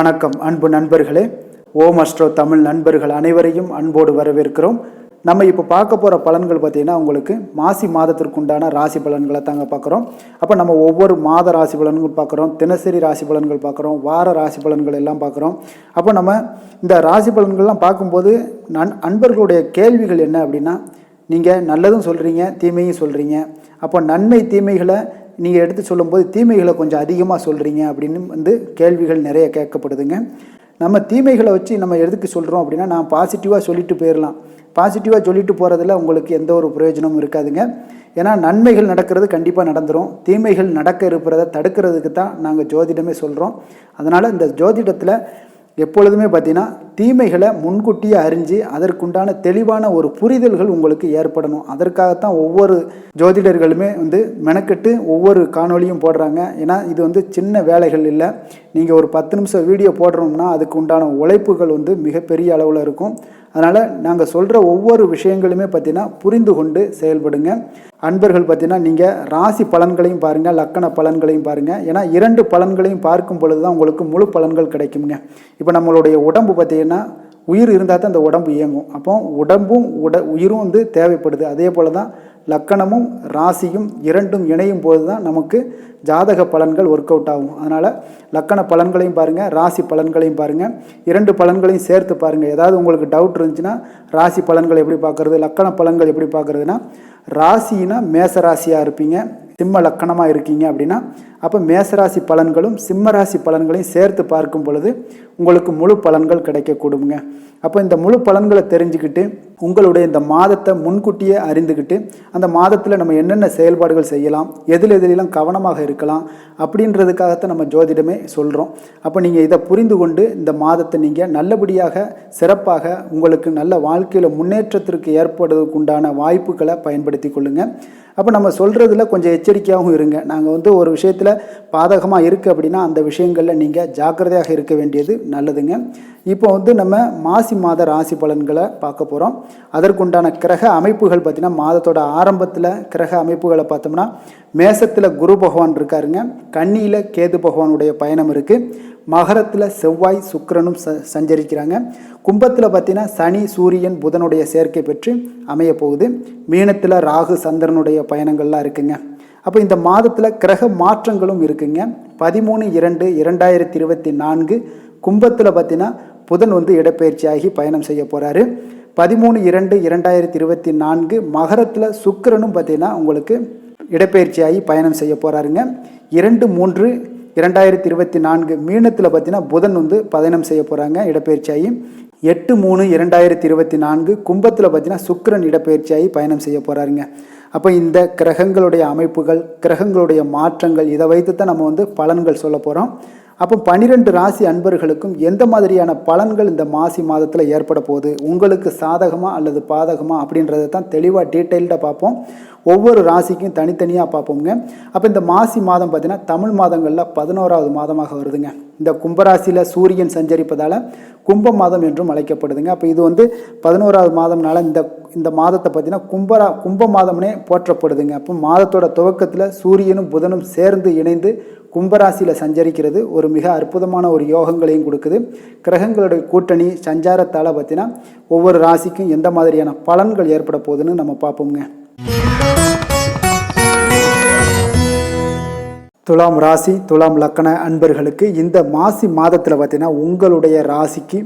வணக்கம் அன்பு நண்பர்களே. ஓம் அஸ்ட்ரோ தமிழ் நண்பர்கள் அனைவரையும் அன்போடு வரவேற்கிறோம். நம்ம இப்போ பார்க்க போகிற பலன்கள் பார்த்திங்கன்னா உங்களுக்கு மாசி மாதத்திற்குண்டான ராசி பலன்களை தாங்க பார்க்குறோம். அப்போ நம்ம ஒவ்வொரு மாத ராசி பலன்கள் பார்க்குறோம் தினசரி ராசி பலன்கள் பார்க்குறோம் வார ராசி பலன்கள் எல்லாம் பார்க்குறோம். அப்போ நம்ம இந்த ராசி பலன்கள்லாம் பார்க்கும்போது நன் அன்பர்களுடைய கேள்விகள் என்ன அப்படின்னா நீங்கள் நல்லதும் சொல்கிறீங்க தீமையும் சொல்கிறீங்க அப்போ நன்மை தீமைகளை நீங்கள் எடுத்து சொல்லும்போது தீமைகளை கொஞ்சம் அதிகமாக சொல்கிறீங்க அப்படின்னு வந்து கேள்விகள் நிறைய கேட்கப்படுதுங்க. நம்ம தீமைகளை வச்சு நம்ம எதுக்கு சொல்கிறோம் அப்படின்னா நான் பாசிட்டிவாக சொல்லிட்டு போயிடலாம் பாசிட்டிவாக சொல்லிட்டு போகிறதுல உங்களுக்கு எந்த ஒரு பிரயோஜனமும் இருக்காதுங்க. ஏன்னா நன்மைகள் நடக்கிறது கண்டிப்பாக நடந்துடும் தீமைகள் நடக்க இருப்பதை தடுக்கிறதுக்கு தான் நாங்கள் ஜோதிடமே சொல்கிறோம் அதனால் இந்த ஜோதிடத்தில் எப்பொழுதுமே பார்த்தீங்கன்னா தீமைகளை முன்கூட்டியே அறிஞ்சு அதற்குண்டான தெளிவான ஒரு புரிதல்கள் உங்களுக்கு ஏற்படணும். அதற்காகத்தான் ஒவ்வொரு ஜோதிடர்களுமே வந்து மெனக்கெட்டு ஒவ்வொரு காணொளியும் போடுறாங்க. ஏன்னா இது வந்து சின்ன வேலைகள் இல்லை. நீங்கள் ஒரு பத்து நிமிஷம் வீடியோ போடுறோம்னா அதுக்கு உண்டான உழைப்புகள் வந்து மிகப்பெரிய அளவில் இருக்கும். அதனால் நாங்கள் சொல்கிற ஒவ்வொரு விஷயங்களுமே பார்த்தீங்கன்னா புரிந்து கொண்டு செயல்படுங்க. அன்பர்கள் பார்த்தீங்கன்னா நீங்கள் ராசி பலன்களையும் பாருங்கள் லக்கண பலன்களையும் பாருங்கள் ஏன்னா இரண்டு பலன்களையும் பார்க்கும் பொழுது தான் உங்களுக்கு முழு பலன்கள் கிடைக்குங்க இப்போ நம்மளுடைய உடம்பு பார்த்தீங்கன்னா உயிர் இருந்தால் தான் அந்த உடம்பு இயங்கும். அப்போ உடம்பும் உட உயிரும் வந்து தேவைப்படுது. அதே போல் தான் லக்கணமும் ராசியும் இரண்டும் இணையும் போது தான் நமக்கு ஜாதக பலன்கள் ஒர்க் அவுட் ஆகும். அதனால் லக்கண பலன்களையும் பாருங்கள் ராசி பலன்களையும் பாருங்கள் இரண்டு பலன்களையும் சேர்த்து பாருங்கள் ஏதாவது உங்களுக்கு டவுட் இருந்துச்சுன்னா ராசி பலன்கள் எப்படி பார்க்குறது லக்கண பலன்கள் எப்படி பார்க்குறதுனா ராசினா மேச ராசியாக இருப்பீங்க. சிம்ம லக்கணமாக இருக்கீங்க அப்படின்னா அப்போ மேசராசி பலன்களும் சிம்ம ராசி பலன்களையும் சேர்த்து பார்க்கும் பொழுது உங்களுக்கு முழு பலன்கள் கிடைக்கக்கூடுங்க. அப்போ இந்த முழு பலன்களை தெரிஞ்சுக்கிட்டு உங்களுடைய இந்த மாதத்தை முன்கூட்டியே அறிந்துக்கிட்டு அந்த மாதத்தில் நம்ம என்னென்ன செயல்பாடுகள் செய்யலாம் எதில் எதிலெல்லாம் கவனமாக இருக்கலாம் அப்படின்றதுக்காகத்தான் நம்ம ஜோதிடமே சொல்கிறோம் அப்போ நீங்கள் இதை புரிந்து கொண்டு இந்த மாதத்தை நீங்கள் நல்லபடியாக சிறப்பாக உங்களுக்கு நல்ல வாழ்க்கையில் முன்னேற்றத்திற்கு ஏற்படுவதற்குண்டான வாய்ப்புகளை பயன்படுத்தி கொள்ளுங்கள் அப்போ நம்ம சொல்கிறதுல கொஞ்சம் எச்சரிக்கையாகவும் இருங்க. நாங்கள் வந்து ஒரு விஷயத்தில் பாதகமாக இருக்குது அப்படின்னா அந்த விஷயங்களில் நீங்கள் ஜாக்கிரதையாக இருக்க வேண்டியது நல்லதுங்க. இப்போ வந்து நம்ம மாசி மாத ராசி பலன்களை பார்க்க போகிறோம் அதற்குண்டான கிரக அமைப்புகள் பார்த்திங்கன்னா மாதத்தோட ஆரம்பத்தில் கிரக அமைப்புகளை பார்த்தோம்னா மேசத்தில் குரு பகவான் இருக்காருங்க. கன்னியில் கேது பகவானுடைய பயணம் இருக்குது மகரத்தில் செவ்வாய் சுக்கரனும் ச சஞ்சரிக்கிறாங்க. கும்பத்தில் பார்த்தீங்கன்னா சனி சூரியன் புதனுடைய சேர்க்கை பெற்று அமைய போகுது. மீனத்தில் ராகு சந்திரனுடைய பயணங்கள்லாம் இருக்குங்க. அப்போ இந்த மாதத்தில் கிரக மாற்றங்களும் இருக்குங்க. பதிமூணு இரண்டு இரண்டாயிரத்தி இருபத்தி நான்கு கும்பத்தில் பார்த்தீங்கன்னா புதன் வந்து இடப்பெயர்ச்சியாகி பயணம் செய்ய போகிறாரு பதிமூணு இரண்டு இரண்டாயிரத்தி இருபத்தி நான்கு மகரத்தில் சுக்கரனும் பார்த்தீங்கன்னா உங்களுக்கு இடப்பெயர்ச்சியாகி பயணம் செய்ய போகிறாருங்க இரண்டு மூன்று இரண்டாயிரத்தி இருபத்தி நான்கு மீனத்தில் பார்த்தீங்கன்னா புதன் வந்து பயணம் செய்ய போகிறாங்க இடப்பெயர்ச்சியாகி. எட்டு மூணு இரண்டாயிரத்தி இருபத்தி நான்கு கும்பத்தில் பார்த்தீங்கன்னா சுக்கிரன் இடப்பெயர்ச்சியாகி பயணம் செய்ய போகிறாருங்க அப்போ இந்த கிரகங்களுடைய அமைப்புகள் கிரகங்களுடைய மாற்றங்கள் இதை வைத்து தான் நம்ம வந்து பலன்கள் சொல்ல போகிறோம் அப்போ பன்னிரெண்டு ராசி அன்பர்களுக்கும் எந்த மாதிரியான பலன்கள் இந்த மாசி மாதத்தில் ஏற்பட போகுது? உங்களுக்கு சாதகமாக அல்லது பாதகமாக அப்படின்றத தான் தெளிவாக டீட்டெயில்டாக பார்ப்போம். ஒவ்வொரு ராசிக்கும் தனித்தனியாக பார்ப்போங்க அப்போ இந்த மாசி மாதம் பார்த்தீங்கன்னா தமிழ் மாதங்களில் பதினோராவது மாதமாக வருதுங்க. இந்த கும்பராசியில் சூரியன் சஞ்சரிப்பதால் கும்ப மாதம் என்றும் அழைக்கப்படுதுங்க. அப்போ இது வந்து பதினோராவது மாதம்னால இந்த இந்த மாதத்தை பார்த்தீங்கன்னா கும்பரா கும்ப மாதம்னே போற்றப்படுதுங்க. அப்போ மாதத்தோட துவக்கத்தில் சூரியனும் புதனும் சேர்ந்து இணைந்து கும்பராசியில் சஞ்சரிக்கிறது ஒரு மிக அற்புதமான ஒரு யோகங்களையும் கொடுக்குது. கிரகங்களுடைய கூட்டணி சஞ்சாரத்தால் பார்த்தீங்கன்னா ஒவ்வொரு ராசிக்கும் எந்த மாதிரியான பலன்கள் ஏற்பட போகுதுன்னு நம்ம பார்ப்போங்க துலாம் ராசி துலாம் லக்கண அன்பர்களுக்கு இந்த மாசி மாதத்தில் பார்த்தீங்கன்னா உங்களுடைய ராசிக்கு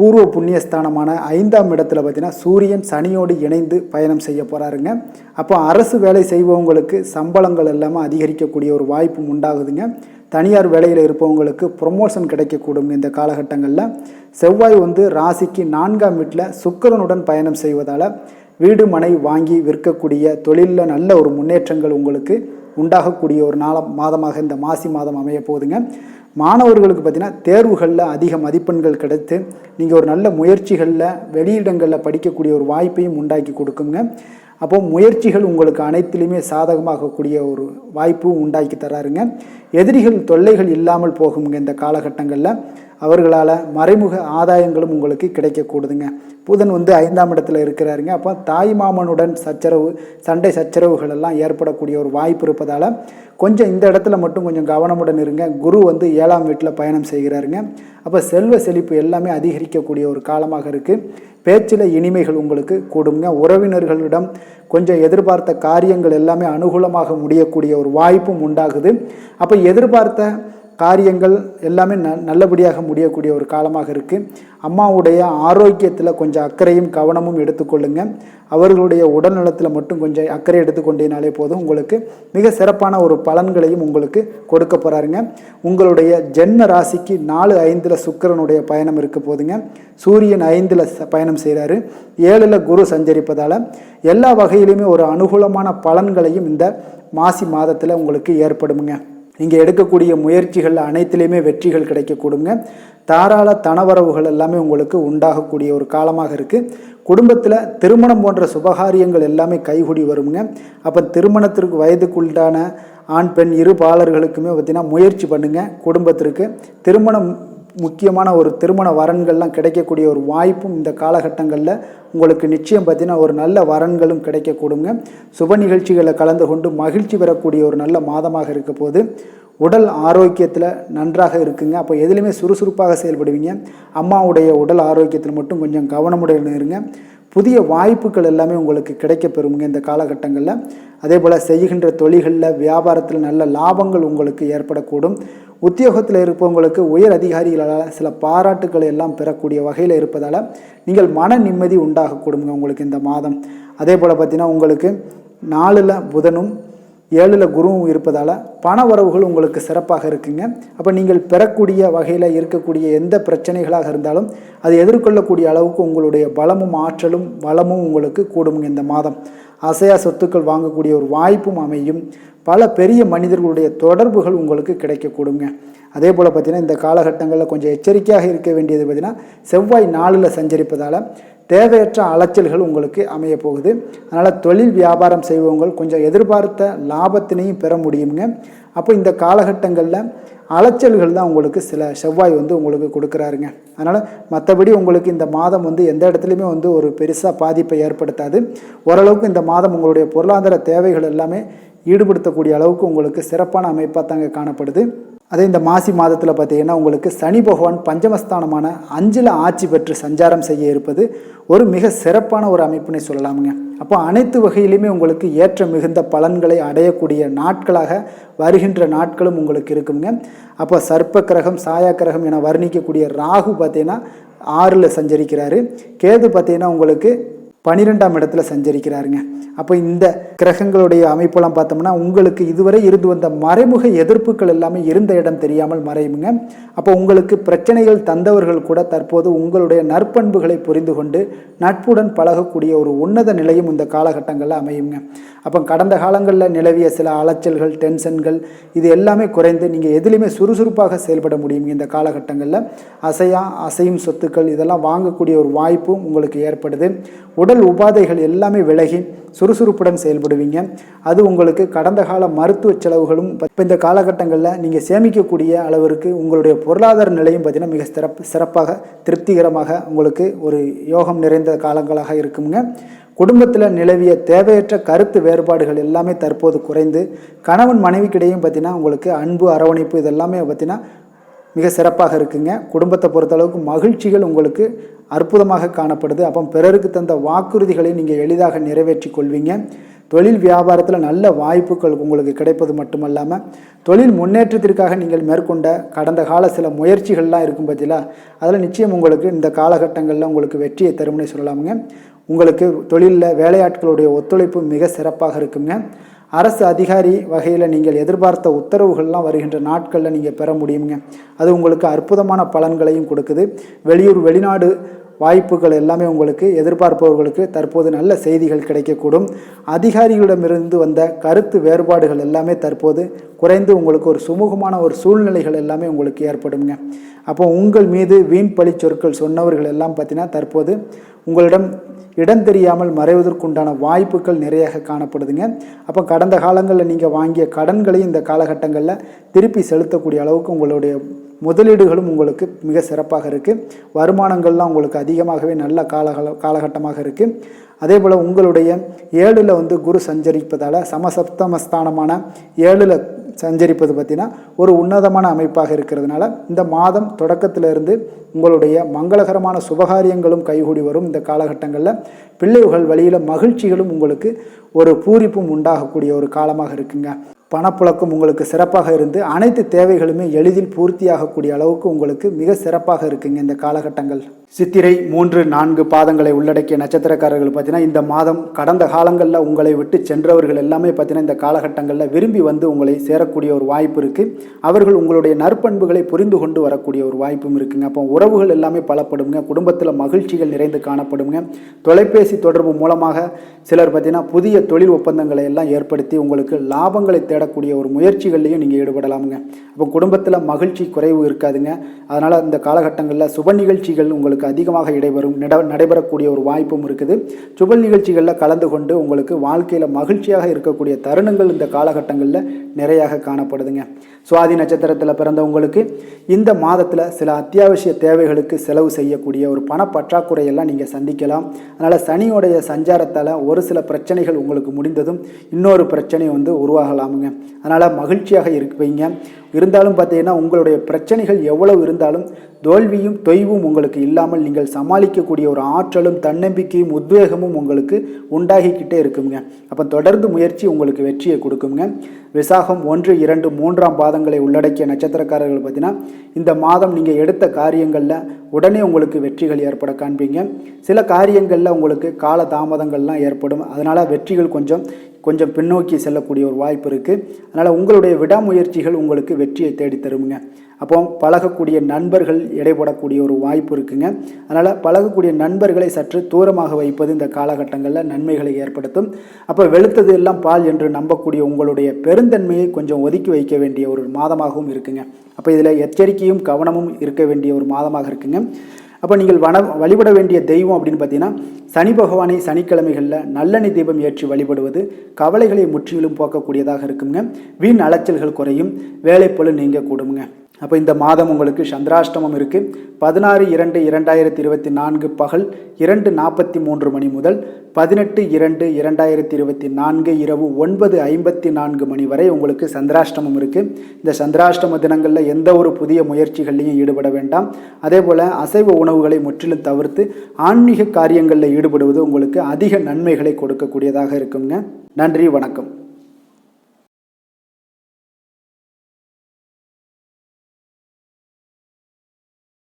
பூர்வ புண்ணியஸ்தானமான ஐந்தாம் இடத்துல பார்த்தீங்கன்னா சூரியன் சனியோடு இணைந்து பயணம் செய்ய போகிறாருங்க அப்போ அரசு வேலை செய்பவங்களுக்கு சம்பளங்கள் எல்லாமே அதிகரிக்கக்கூடிய ஒரு வாய்ப்பும் உண்டாகுதுங்க. தனியார் வேலையில் இருப்பவங்களுக்கு ப்ரொமோஷன் கிடைக்கக்கூடும் இந்த காலகட்டங்களில். செவ்வாய் வந்து ராசிக்கு நான்காம் வீட்டில் சுக்கரனுடன் பயணம் செய்வதால் வீடு மனை வாங்கி விற்கக்கூடிய தொழிலில் நல்ல ஒரு முன்னேற்றங்கள் உங்களுக்கு உண்டாகக்கூடிய ஒரு நாள மாதமாக இந்த மாசி மாதம் அமைய போகுதுங்க மாணவர்களுக்கு பார்த்தீங்கன்னா தேர்வுகளில் அதிக மதிப்பெண்கள் கிடைத்து நீங்கள் ஒரு நல்ல முயற்சிகளில் வெளியிடங்களில் படிக்கக்கூடிய ஒரு வாய்ப்பையும் உண்டாக்கி கொடுக்குங்க. அப்போ முயற்சிகள் உங்களுக்கு அனைத்திலுமே சாதகமாகக்கூடிய ஒரு வாய்ப்பும் உண்டாக்கி தராருங்க. எதிரிகள் தொல்லைகள் இல்லாமல் போகுங்க இந்த காலகட்டங்களில். அவர்களால் மறைமுக ஆதாயங்களும் உங்களுக்கு கிடைக்கக்கூடுதுங்க. புதன் வந்து ஐந்தாம் இடத்துல இருக்கிறாருங்க. அப்போ தாய் மாமனுடன் சச்சரவு சண்டை சச்சரவுகள் எல்லாம் ஏற்படக்கூடிய ஒரு வாய்ப்பு இருப்பதால் கொஞ்சம் இந்த இடத்துல மட்டும் கொஞ்சம் கவனமுடன் இருங்க. குரு வந்து ஏழாம் வீட்டில் பயணம் செய்கிறாருங்க. அப்போ செல்வ செழிப்பு எல்லாமே அதிகரிக்கக்கூடிய ஒரு காலமாக இருக்குது பேச்சில் இனிமைகள் உங்களுக்கு கூடுங்க. உறவினர்களிடம் கொஞ்சம் எதிர்பார்த்த காரியங்கள் எல்லாமே அனுகூலமாக முடியக்கூடிய ஒரு வாய்ப்பும் உண்டாகுது. அப்போ எதிர்பார்த்த காரியங்கள் எல்லாமே ந நல்லபடியாக முடியக்கூடிய ஒரு காலமாக இருக்குது அம்மாவுடைய ஆரோக்கியத்தில் கொஞ்சம் அக்கறையும் கவனமும் எடுத்துக்கொள்ளுங்க. அவர்களுடைய உடல்நலத்தில் மட்டும் கொஞ்சம் அக்கறை எடுத்துக்கொண்டீனாலே போதும். உங்களுக்கு மிக சிறப்பான ஒரு பலன்களையும் உங்களுக்கு கொடுக்க போகிறாருங்க உங்களுடைய ஜென்ம ராசிக்கு நாலு ஐந்தில் சுக்கிரனுடைய பயணம் இருக்க போதுங்க. சூரியன் ஐந்தில் பயணம் செய்கிறாரு ஏழில் குரு சஞ்சரிப்பதால் எல்லா வகையிலுமே ஒரு அனுகூலமான பலன்களையும் இந்த மாசி மாதத்தில் உங்களுக்கு ஏற்படுமுங்க. நீங்கள் எடுக்கக்கூடிய முயற்சிகள் அனைத்திலையுமே வெற்றிகள் கிடைக்கக்கூடுங்க. தாராள தனவரவுகள் எல்லாமே உங்களுக்கு உண்டாகக்கூடிய ஒரு காலமாக இருக்குது குடும்பத்தில் திருமணம் போன்ற சுபகாரியங்கள் எல்லாமே கைகூடி வருங்க. அப்போ திருமணத்திற்கு வயதுக்குள்ளான ஆண் பெண் இரு பாலர்களுக்குமே பார்த்தீங்கன்னா முயற்சி பண்ணுங்கள் குடும்பத்திற்கு திருமணம் முக்கியமான ஒரு திருமண வரன்கள்லாம் கிடைக்கக்கூடிய ஒரு வாய்ப்பும் இந்த காலகட்டங்களில் உங்களுக்கு நிச்சயம் பார்த்தீங்கன்னா ஒரு நல்ல வரன்களும் கிடைக்கக்கூடுங்க. சுப நிகழ்ச்சிகளை கலந்து கொண்டு மகிழ்ச்சி பெறக்கூடிய ஒரு நல்ல மாதமாக இருக்க போது உடல் ஆரோக்கியத்தில் நன்றாக இருக்குங்க. அப்போ எதுலையுமே சுறுசுறுப்பாக செயல்படுவீங்க. அம்மாவுடைய உடல் ஆரோக்கியத்தில் மட்டும் கொஞ்சம் கவனமுடன் இருங்க. புதிய வாய்ப்புகள் எல்லாமே உங்களுக்கு கிடைக்க பெறுங்க இந்த காலகட்டங்களில். அதே போல் செய்கின்ற தொழில்களில் வியாபாரத்தில் நல்ல லாபங்கள் உங்களுக்கு ஏற்படக்கூடும். உத்தியோகத்தில் இருப்பவங்களுக்கு உயர் அதிகாரிகளால் சில பாராட்டுக்களை எல்லாம் பெறக்கூடிய வகையில் இருப்பதால் நீங்கள் மன நிம்மதி உண்டாகக்கூடுங்க உங்களுக்கு இந்த மாதம். அதே போல் பார்த்தீங்கன்னா உங்களுக்கு நாலில் புதனும் ஏழில் குருவும் இருப்பதால் பண வரவுகள் உங்களுக்கு சிறப்பாக இருக்குங்க. அப்போ நீங்கள் பெறக்கூடிய வகையில் இருக்கக்கூடிய எந்த பிரச்சனைகளாக இருந்தாலும் அதை எதிர்கொள்ளக்கூடிய அளவுக்கு உங்களுடைய பலமும் ஆற்றலும் வளமும் உங்களுக்கு கூடுங்க இந்த மாதம். அசையா சொத்துக்கள் வாங்கக்கூடிய ஒரு வாய்ப்பும் அமையும். பல பெரிய மனிதர்களுடைய தொடர்புகள் உங்களுக்கு கிடைக்கக்கூடுங்க. அதே போல் பார்த்திங்கன்னா இந்த காலகட்டங்களில் கொஞ்சம் எச்சரிக்கையாக இருக்க வேண்டியது பார்த்திங்கன்னா செவ்வாய் நாளில் சஞ்சரிப்பதால் தேவையற்ற அலைச்சல்கள் உங்களுக்கு அமைய போகுது. அதனால் தொழில் வியாபாரம் செய்வவங்க கொஞ்சம் எதிர்பார்த்த லாபத்தினையும் பெற முடியுங்க அப்போ இந்த காலகட்டங்களில் அலைச்சல்கள் தான் உங்களுக்கு சில செவ்வாய் வந்து உங்களுக்கு கொடுக்குறாருங்க. அதனால் மற்றபடி உங்களுக்கு இந்த மாதம் வந்து எந்த இடத்துலையுமே வந்து ஒரு பெருசாக பாதிப்பை ஏற்படுத்தாது. ஓரளவுக்கு இந்த மாதம் உங்களுடைய பொருளாதார தேவைகள் எல்லாமே ஈடுபடுத்தக்கூடிய அளவுக்கு உங்களுக்கு சிறப்பான அமைப்பாக தாங்க காணப்படுது. அதே இந்த மாசி மாதத்தில் பார்த்தீங்கன்னா உங்களுக்கு சனி பகவான் பஞ்சமஸ்தானமான அஞ்சில் ஆட்சி பெற்று சஞ்சாரம் செய்ய இருப்பது ஒரு மிக சிறப்பான ஒரு அமைப்பினை சொல்லலாமுங்க. அப்போ அனைத்து வகையிலுமே உங்களுக்கு ஏற்ற மிகுந்த பலன்களை அடையக்கூடிய நாட்களாக வருகின்ற நாட்களும் உங்களுக்கு இருக்குங்க. அப்போ சர்ப்ப கிரகம் சாயா கிரகம் என வர்ணிக்கக்கூடிய ராகு பார்த்தீங்கன்னா ஆறில் சஞ்சரிக்கிறாரு. கேது பார்த்தீங்கன்னா உங்களுக்கு பனிரெண்டாம் இடத்துல சஞ்சரிக்கிறாருங்க. அப்போ இந்த கிரகங்களுடைய அமைப்பெல்லாம் பார்த்தோம்னா உங்களுக்கு இதுவரை இருந்து வந்த மறைமுக எதிர்ப்புகள் எல்லாமே இருந்த இடம் தெரியாமல் மறையுங்க. அப்போ உங்களுக்கு பிரச்சனைகள் தந்தவர்கள் கூட தற்போது உங்களுடைய நற்பண்புகளை புரிந்து கொண்டு நட்புடன் பழகக்கூடிய ஒரு உன்னத நிலையும் இந்த காலகட்டங்களில் அமையுங்க. அப்போ கடந்த காலங்களில் நிலவிய சில அலைச்சல்கள் டென்ஷன்கள் இது எல்லாமே குறைந்து நீங்கள் எதுலேயுமே சுறுசுறுப்பாக செயல்பட முடியும் இந்த காலகட்டங்களில். அசையா அசையும் சொத்துக்கள் இதெல்லாம் வாங்கக்கூடிய ஒரு வாய்ப்பும் உங்களுக்கு ஏற்படுது. உடல் உபாதைகள் எல்லாமே விலகி சுறுசுறுப்புடன் செயல்படுவீங்க. அது உங்களுக்கு கடந்த கால மருத்துவ செலவுகளும் இப்போ இந்த காலகட்டங்களில் நீங்கள் சேமிக்கக்கூடிய அளவிற்கு உங்களுடைய பொருளாதார நிலையும் பார்த்தீங்கன்னா மிக சிறப்பு சிறப்பாக திருப்திகரமாக உங்களுக்கு ஒரு யோகம் நிறைந்த காலங்களாக இருக்குங்க. குடும்பத்தில் நிலவிய தேவையற்ற கருத்து வேறுபாடுகள் எல்லாமே தற்போது குறைந்து கணவன் மனைவிக்கிடையும் பார்த்தீங்கன்னா உங்களுக்கு அன்பு அரவணைப்பு இதெல்லாமே பார்த்தீங்கன்னா மிக சிறப்பாக இருக்குங்க. குடும்பத்தை பொறுத்தளவுக்கு மகிழ்ச்சிகள் உங்களுக்கு அற்புதமாக காணப்படுது. அப்போ பிறருக்கு தந்த வாக்குறுதிகளை நீங்கள் எளிதாக நிறைவேற்றி கொள்வீங்க. தொழில் வியாபாரத்தில் நல்ல வாய்ப்புகள் உங்களுக்கு கிடைப்பது மட்டுமல்லாமல் தொழில் முன்னேற்றத்திற்காக நீங்கள் மேற்கொண்ட கடந்த கால சில முயற்சிகள்லாம் இருக்கும் பார்த்தீங்களா அதில் நிச்சயம் உங்களுக்கு இந்த காலகட்டங்களில் உங்களுக்கு வெற்றியை தரும்னே சொல்லலாமுங்க. உங்களுக்கு தொழிலில் வேலையாட்களுடைய ஒத்துழைப்பு மிக சிறப்பாக இருக்குங்க. அரசு அதிகாரி வகையில் நீங்கள் எதிர்பார்த்த உத்தரவுகள்லாம் வருகின்ற நாட்களில் நீங்கள் பெற முடியுங்க அது உங்களுக்கு அற்புதமான பலன்களையும் கொடுக்குது. வெளியூர் வெளிநாடு வாய்ப்புகள் எல்லாமே உங்களுக்கு எதிர்பார்ப்பவர்களுக்கு தற்போது நல்ல செய்திகள் கிடைக்கக்கூடும். அதிகாரிகளிடமிருந்து வந்த கருத்து வேறுபாடுகள் எல்லாமே தற்போது குறைந்து உங்களுக்கு ஒரு சுமூகமான ஒரு சூழ்நிலைகள் எல்லாமே உங்களுக்கு ஏற்படுங்க அப்போ உங்கள் மீது வீண் பழி சொற்கள் சொன்னவர்கள் எல்லாம் பார்த்தீங்கன்னா தற்போது உங்களிடம் இடம் தெரியாமல் மறைவதற்குண்டான வாய்ப்புகள் நிறைய காணப்படுதுங்க. அப்போ கடந்த காலங்களில் நீங்கள் வாங்கிய கடன்களையும் இந்த காலகட்டங்களில் திருப்பி செலுத்தக்கூடிய அளவுக்கு உங்களுடைய முதலீடுகளும் உங்களுக்கு மிக சிறப்பாக இருக்குது வருமானங்கள்லாம் உங்களுக்கு அதிகமாகவே நல்ல காலகால காலகட்டமாக இருக்குது அதே போல் உங்களுடைய ஏழில் வந்து குரு சஞ்சரிப்பதால் சமசப்தமஸ்தானமான ஏழில் சஞ்சரிப்பது பார்த்தீங்கன்னா ஒரு உன்னதமான அமைப்பாக இருக்கிறதுனால இந்த மாதம் தொடக்கத்திலிருந்து உங்களுடைய மங்களகரமான சுபகாரியங்களும் கைகூடி வரும் இந்த காலகட்டங்களில் பிள்ளைகள் வழியில் மகிழ்ச்சிகளும் உங்களுக்கு ஒரு பூரிப்பும் உண்டாகக்கூடிய ஒரு காலமாக இருக்குங்க. பணப்புழக்கம் உங்களுக்கு சிறப்பாக இருந்து அனைத்து தேவைகளுமே எளிதில் பூர்த்தியாகக்கூடிய அளவுக்கு உங்களுக்கு மிக சிறப்பாக இருக்குங்க இந்த காலகட்டங்கள். சித்திரை மூன்று நான்கு பாதங்களை உள்ளடக்கிய நட்சத்திரக்காரர்கள் பார்த்தீங்கன்னா இந்த மாதம் கடந்த காலங்களில் உங்களை விட்டு சென்றவர்கள் எல்லாமே பார்த்தீங்கன்னா இந்த காலகட்டங்களில் விரும்பி வந்து உங்களை சேரக்கூடிய ஒரு வாய்ப்பு இருக்குது அவர்கள் உங்களுடைய நற்பண்புகளை புரிந்து கொண்டு வரக்கூடிய ஒரு வாய்ப்பும் இருக்குங்க. அப்போ உறவுகள் எல்லாமே பலப்படுங்க. குடும்பத்தில் மகிழ்ச்சிகள் நிறைந்து காணப்படுங்க. தொலைபேசி தொடர்பு மூலமாக சிலர் பார்த்தீங்கன்னா புதிய தொழில் ஒப்பந்தங்களை எல்லாம் ஏற்படுத்தி உங்களுக்கு லாபங்களை தேடக்கூடிய ஒரு முயற்சிகள்லையும் நீங்கள் ஈடுபடலாமுங்க. அப்போ குடும்பத்தில் மகிழ்ச்சி குறைவு இருக்காதுங்க. அதனால் இந்த காலகட்டங்களில் சுப நிகழ்ச்சிகள் உங்களுக்கு அதிகமாக இடைபெறும் நட நடைபெறக்கூடிய ஒரு வாய்ப்பும் இருக்குது. சுப நிகழ்ச்சிகளில் கலந்து கொண்டு உங்களுக்கு வாழ்க்கையில் மகிழ்ச்சியாக இருக்கக்கூடிய தருணங்கள் இந்த காலகட்டங்களில் நிறையாக காணப்படுதுங்க. சுவாதி நட்சத்திரத்தில் பிறந்தவங்களுக்கு இந்த மாதத்தில் சில அத்தியாவசிய தேவைகளுக்கு செலவு செய்யக்கூடிய ஒரு பண பற்றாக்குறையெல்லாம் நீங்கள் சந்திக்கலாம். அதனால் சனியோடைய சஞ்சாரத்தால் ஒரு சில பிரச்சனைகள் உங்களுக்கு முடிந்ததும் இன்னொரு பிரச்சனை வந்து உருவாகலாமுங்க. அதனால் மகிழ்ச்சியாக இருப்பீங்க. இருந்தாலும் பார்த்தீங்கன்னா உங்களுடைய பிரச்சனைகள் எவ்வளவு இருந்தாலும் தோல்வியும் தொய்வும் உங்களுக்கு இல்லாமல் நீங்கள் சமாளிக்கக்கூடிய ஒரு ஆற்றலும் தன்னம்பிக்கையும் உத்வேகமும் உங்களுக்கு உண்டாகிக்கிட்டே இருக்குங்க. அப்போ தொடர்ந்து முயற்சி உங்களுக்கு வெற்றியை கொடுக்குங்க. விசாகம் ஒன்று இரண்டு மூன்றாம் பாதங்களை உள்ளடக்கிய நட்சத்திரக்காரர்கள் பார்த்தீங்கன்னா இந்த மாதம் நீங்கள் எடுத்த காரியங்களில் உடனே உங்களுக்கு வெற்றிகள் ஏற்பட காண்பீங்க. சில காரியங்களில் உங்களுக்கு கால தாமதங்கள்லாம் ஏற்படும். அதனால் வெற்றிகள் கொஞ்சம் கொஞ்சம் பின்னோக்கி செல்லக்கூடிய ஒரு வாய்ப்பு இருக்குது அதனால் உங்களுடைய விடாமுயற்சிகள் உங்களுக்கு வெற்றியை தேடி தருமுங்க அப்போ பழகக்கூடிய நண்பர்கள் எடைபடக்கூடிய ஒரு வாய்ப்பு இருக்குங்க. அதனால் பழகக்கூடிய நண்பர்களை சற்று தூரமாக வைப்பது இந்த காலகட்டங்களில் நன்மைகளை ஏற்படுத்தும். அப்போ வெளுத்தது எல்லாம் பால் என்று நம்பக்கூடிய உங்களுடைய பெருந்தன்மையை கொஞ்சம் ஒதுக்கி வைக்க வேண்டிய ஒரு மாதமாகவும் இருக்குங்க. அப்போ இதில் எச்சரிக்கையும் கவனமும் இருக்க வேண்டிய ஒரு மாதமாக இருக்குங்க. அப்போ நீங்கள் வன வழிபட வேண்டிய தெய்வம் அப்படின்னு பார்த்தீங்கன்னா சனி பகவானை சனிக்கிழமைகளில் நல்லெண்ணெய் தீபம் ஏற்றி வழிபடுவது கவலைகளை முற்றிலும் போக்கக்கூடியதாக இருக்குங்க. வீண் அலைச்சல்கள் குறையும். வேலைப்பொழு நீங்க கூடுங்க. அப்போ இந்த மாதம் உங்களுக்கு சந்திராஷ்டமம் இருக்குது பதினாறு இரண்டு இரண்டாயிரத்தி இருபத்தி நான்கு பகல் இரண்டு நாற்பத்தி மூன்று மணி முதல் பதினெட்டு இரண்டு இரண்டாயிரத்தி இருபத்தி நான்கு இரவு ஒன்பது ஐம்பத்தி நான்கு மணி வரை உங்களுக்கு சந்திராஷ்டமம் இருக்குது இந்த சந்திராஷ்டம தினங்களில் எந்த ஒரு புதிய முயற்சிகள்லையும் ஈடுபட வேண்டாம். அதே போல் அசைவ உணவுகளை முற்றிலும் தவிர்த்து ஆன்மீக காரியங்களில் ஈடுபடுவது உங்களுக்கு அதிக நன்மைகளை கொடுக்கக்கூடியதாக இருக்குங்க. நன்றி வணக்கம்.